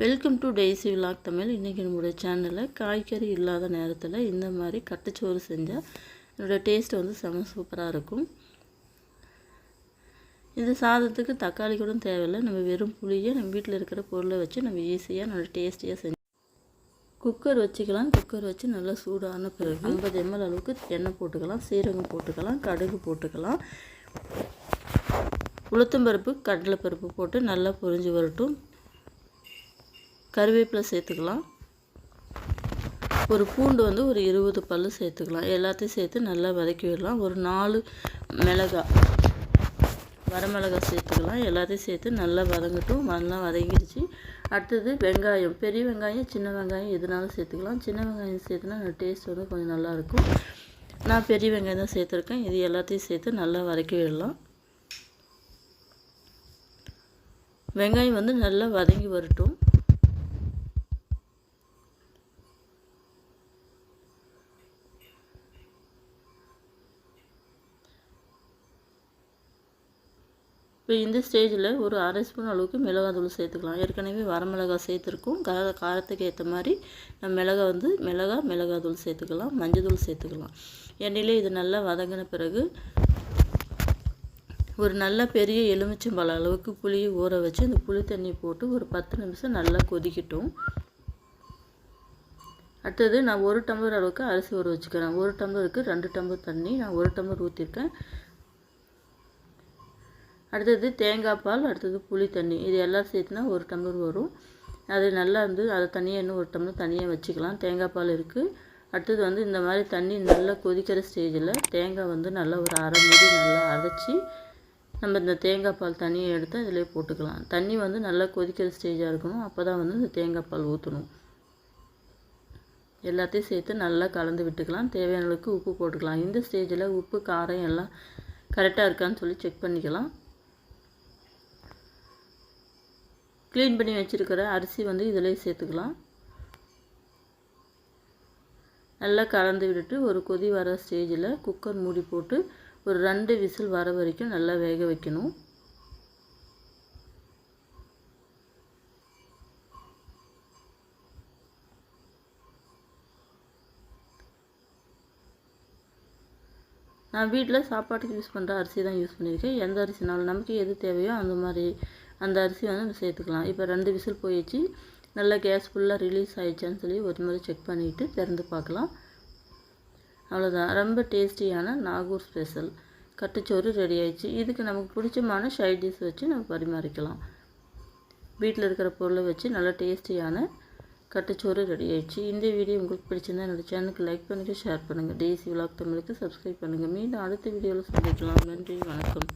Welcome to Daisy vlog Tamil இன்றைக்கி நம்மளுடைய சேனலில் காய்கறி இல்லாத நேரத்தில் இந்த மாதிரி கட்டுச்சோறு செஞ்சால் என்னோடய டேஸ்ட் வந்து செம சூப்பராக இருக்கும். இந்த சாதத்துக்கு தக்காளி கூட தேவையில்லை. நம்ம வெறும் புளியை நம்ம வீட்டில் இருக்கிற பொருளை வச்சு நம்ம ஈஸியாக நல்ல டேஸ்டியாக செஞ்சு குக்கர் வச்சுக்கலாம். குக்கர் வச்சு நல்லா சூடான பிறகு ஐம்பது எம்எல் அளவுக்கு எண்ணெய் போட்டுக்கலாம். சீரகம் போட்டுக்கலாம். கடுகு போட்டுக்கலாம். உளுத்தம்பருப்பு கடலைப்பருப்பு போட்டு நல்லா பொரிஞ்சு வரட்டும். கருவேப்பிலை சேர்த்துக்கலாம். ஒரு பூண்டு வந்து ஒரு இருபது பல் சேர்த்துக்கலாம். எல்லாத்தையும் சேர்த்து நல்லா வதக்கி விடலாம். ஒரு நாலு மிளகா வரமிளகா சேர்த்துக்கலாம். எல்லாத்தையும் சேர்த்து நல்லா வதங்கட்டும். நல்லா வதங்கிடுச்சு அடுத்தது வெங்காயம். பெரிய வெங்காயம் சின்ன வெங்காயம் எதுனாலும் சேர்த்துக்கலாம். சின்ன வெங்காயம் சேர்த்துனா டேஸ்ட் வந்து கொஞ்சம் நல்லாயிருக்கும். நான் பெரிய வெங்காயம் தான் சேர்த்துருக்கேன். இது எல்லாத்தையும் சேர்த்து நல்லா வதக்கி விடலாம். வெங்காயம் வந்து நல்லா வதங்கி வரட்டும். இப்போ இந்த ஸ்டேஜில் ஒரு அரை ஸ்பூன் அளவுக்கு மிளகாத்தூள் சேர்த்துக்கலாம். ஏற்கனவே வரமிளகாய் சேர்த்துருக்கோம். கார காரத்துக்கு ஏற்ற மாதிரி நம்ம மிளகா வந்து மிளகா மிளகாத்தூள் சேர்த்துக்கலாம். மஞ்சள் சேர்த்துக்கலாம். எண்ணெயிலே இது நல்லா வதங்கின பிறகு ஒரு நல்ல பெரிய எலுமிச்சம்பழம் அளவுக்கு புளியை ஊற வச்சு அந்த புளி தண்ணி போட்டு ஒரு பத்து நிமிஷம் நல்லா கொதிக்கட்டும். அடுத்தது நான் ஒரு டம்ளர் அளவுக்கு அரிசி ஊற வச்சுக்கிறேன். ஒரு டம்ளருக்கு ரெண்டு டம்ளர் தண்ணி நான் ஒரு டம்ளர் ஊற்றிருக்கேன் அடுத்தது தேங்காய் பால் அடுத்தது புளி தண்ணி. இது எல்லாம் சேர்த்துனா ஒரு டம்ளர் வரும். அது நல்லா வந்து அதை தனியாக இன்னும் ஒரு டம்ளர் தனியாக வச்சுக்கலாம். தேங்காய் பால் இருக்குது அடுத்தது வந்து இந்த மாதிரி தண்ணி நல்லா கொதிக்கிற ஸ்டேஜில் தேங்காய் வந்து நல்லா ஒரு அரை மூடி நல்லா அரைச்சி நம்ம இந்த தேங்காய் பால் தண்ணியை எடுத்து அதிலே போட்டுக்கலாம். தண்ணி வந்து நல்லா கொதிக்கிற ஸ்டேஜாக இருக்கணும். அப்போ தான் வந்து இந்த தேங்காய் பால் ஊற்றணும் எல்லாத்தையும் சேர்த்து நல்லா கலந்து விட்டுக்கலாம். தேவையான அளவுக்கு உப்பு போட்டுக்கலாம். இந்த ஸ்டேஜில் உப்பு காரம் எல்லாம் கரெக்டாக இருக்கான்னு சொல்லி செக் பண்ணிக்கலாம். க்ளீன் பண்ணி வச்சுருக்கிற அரிசி வந்து இதில் சேர்த்துக்கலாம். நல்லா கலந்து விட்டுட்டு ஒரு கொதி வர ஸ்டேஜில் குக்கர் மூடி போட்டு ஒரு ரெண்டு விசில் வர வரைக்கும் நல்லா வேக வைக்கணும். நான் வீட்டில் சாப்பாட்டுக்கு யூஸ் பண்ணுற அரிசி தான் யூஸ் பண்ணியிருக்கேன். எந்த அரிசினாலும் நமக்கு எது தேவையோ அந்த மாதிரி அந்த அரிசி வந்து நம்ம சேர்த்துக்கலாம். இப்போ ரெண்டு விசில் போயிடுச்சு. நல்லா கேஸ் ஃபுல்லாக ரிலீஸ் ஆகிடுச்சான்னு சொல்லி ஒரு முறை செக் பண்ணிவிட்டு திறந்து பார்க்கலாம். அவ்வளோதான் ரொம்ப டேஸ்டியான நாகூர் ஸ்பெஷல் கட்டுச்சோறு ரெடி ஆயிடுச்சு. இதுக்கு நமக்கு பிடிச்சமான சைட் டிஷ் வச்சு நம்ம பரிமாறிக்கலாம். வீட்டில் இருக்கிற பொருளை வச்சு நல்லா டேஸ்டியான கட்டுச்சோறு ரெடி ஆயிடுச்சு. இந்த வீடியோ உங்களுக்கு பிடிச்சிருந்தா என்னோடய சேனலுக்கு லைக் பண்ணுங்கள் ஷேர் பண்ணுங்கள் டேசி விலாக் தமிழுக்கு சப்ஸ்கிரைப் பண்ணுங்கள் மீண்டும் அடுத்த வீடியோவில் சந்திக்கலாம். நன்றி வணக்கம்.